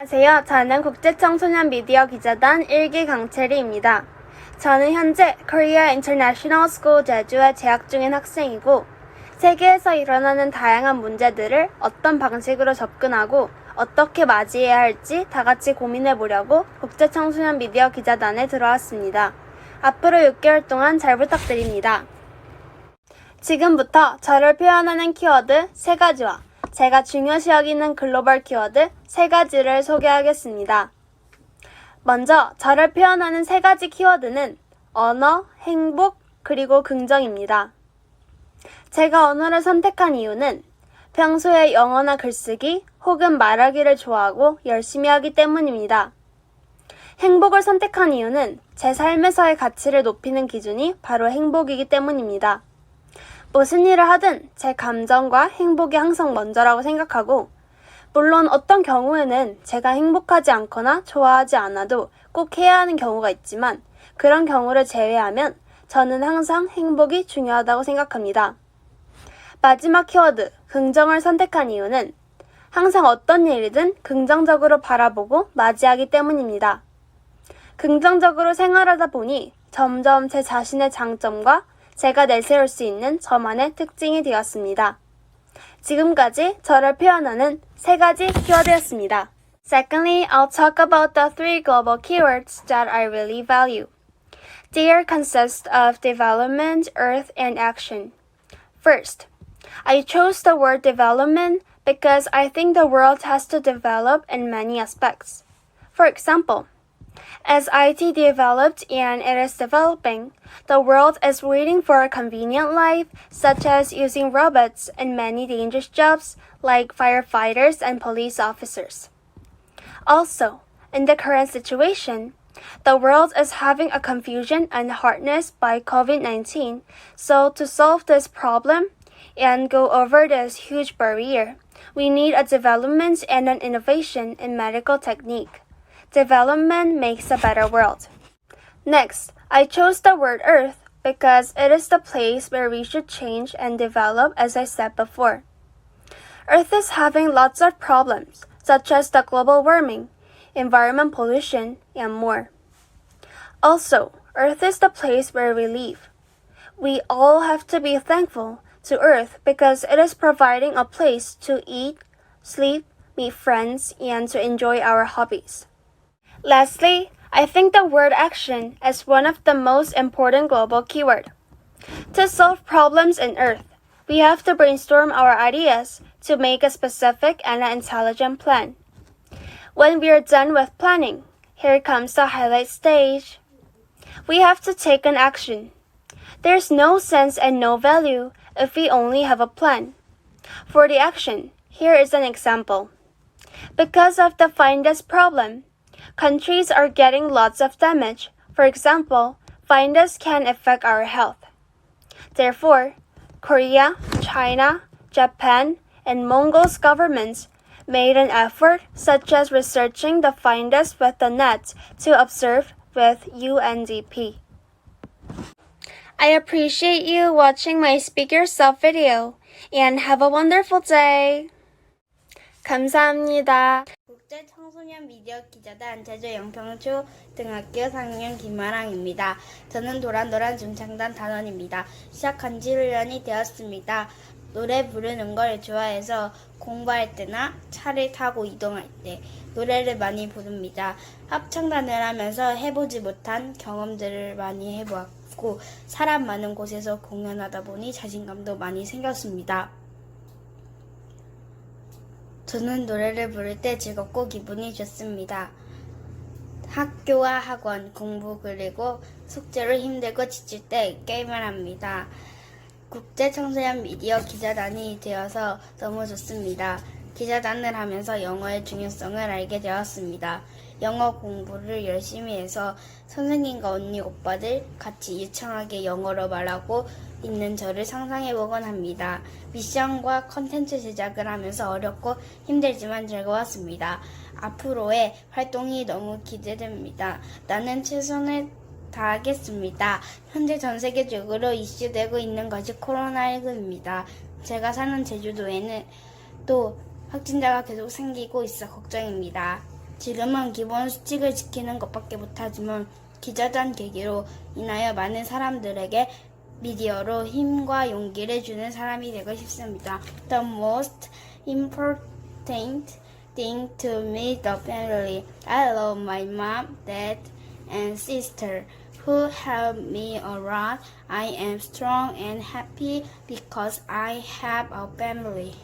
안녕하세요. 저는 국제청소년 미디어 기자단 1기 강채리입니다. 저는 현재 Korea International School 제주에 재학 중인 학생이고 세계에서 일어나는 다양한 문제들을 어떤 방식으로 접근하고 어떻게 맞이해야 할지 다 같이 고민해 보려고 국제청소년 미디어 기자단에 들어왔습니다. 앞으로 6개월 동안 잘 부탁드립니다. 지금부터 저를 표현하는 키워드 세 가지와 제가 중요시 여기는 글로벌 키워드 세 가지를 소개하겠습니다. 먼저 저를 표현하는 세 가지 키워드는 언어, 행복, 그리고 긍정입니다. 제가 언어를 선택한 이유는 평소에 영어나 글쓰기 혹은 말하기를 좋아하고 열심히 하기 때문입니다. 행복을 선택한 이유는 제 삶에서의 가치를 높이는 기준이 바로 행복이기 때문입니다. 무슨 일을 하든 제 감정과 행복이 항상 먼저라고 생각하고, 물론 어떤 경우에는 제가 행복하지 않거나 좋아하지 않아도 꼭 해야 하는 경우가 있지만, 그런 경우를 제외하면 저는 항상 행복이 중요하다고 생각합니다. 마지막 키워드, 긍정을 선택한 이유는 항상 어떤 일이든 긍정적으로 바라보고 맞이하기 때문입니다. 긍정적으로 생활하다 보니 점점 제 자신의 장점과 제가 내세울 수 있는 저만의 특징이 되었습니다. 지금까지 저를 표현하는 세 가지 키워드였습니다. Secondly, I'll talk about the three global keywords that I really value. They are consist of development, earth, and action. First, I chose the word development because I think the world has to develop in many aspects. For example, as IT developed and it is developing, the world is waiting for a convenient life, such as using robots in many dangerous jobs like firefighters and police officers. Also, in the current situation, the world is having a confusion and hardness by COVID 19, so to solve this problem and go over this huge barrier, we need a development and an innovation in medical technique. Development makes a better world. Next, I chose the word Earth because it is the place where we should change and develop, as I said before. Earth is having lots of problems, such as the global warming, environment pollution, and more. Also, Earth is the place where we live. We all have to be thankful to Earth because it is providing a place to eat, sleep, meet friends, and to enjoy our hobbies. Lastly, I think the word action is one of the most important global keyword. To solve problems in Earth, we have to brainstorm our ideas to make a specific and an intelligent plan. When we are done with planning, here comes the highlight stage. We have to take an action. There's no sense and no value if we only have a plan. For the action, here is an example. Because of the finest problem, countries are getting lots of damage. For example, fungus can affect our health. Therefore, Korea, China, Japan, and Mongols governments made an effort such as researching the fungus with the net to observe with UNDP. I appreciate you watching my Speak Yourself video and have a wonderful day. 감사합니다. 국제 청소년 미디어 기자단 제주 영평초 등학교 4학년 김아랑입니다. 저는 도란도란 중창단 단원입니다. 시작한 지 1년이 되었습니다. 노래 부르는 걸 좋아해서 공부할 때나 차를 타고 이동할 때 노래를 많이 부릅니다. 합창단을 하면서 해보지 못한 경험들을 많이 해보았고 사람 많은 곳에서 공연하다 보니 자신감도 많이 생겼습니다. 저는 노래를 부를 때 즐겁고 기분이 좋습니다. 학교와 학원, 공부 그리고 숙제로 힘들고 지칠 때 게임을 합니다. 국제 청소년 미디어 기자단이 되어서 너무 좋습니다. 기자단을 하면서 영어의 중요성을 알게 되었습니다. 영어 공부를 열심히 해서 선생님과 언니 오빠들 같이 유창하게 영어로 말하고 있는 저를 상상해보곤 합니다. 미션과 컨텐츠 제작을 하면서 어렵고 힘들지만 즐거웠습니다. 앞으로의 활동이 너무 기대됩니다. 나는 최선을 다하겠습니다. 현재 전 세계적으로 이슈되고 있는 것이 코로나19입니다. 제가 사는 제주도에는 또 확진자가 계속 생기고 있어 걱정입니다. 지금은 기본 수칙을 지키는 것밖에 못하지만 기자단 계기로 인하여 많은 사람들에게 미디어로 힘과 용기를 주는 사람이 되고 싶습니다. The most important thing to me the family. I love my mom, dad, and sister who help me around. I am strong and happy because I have a family.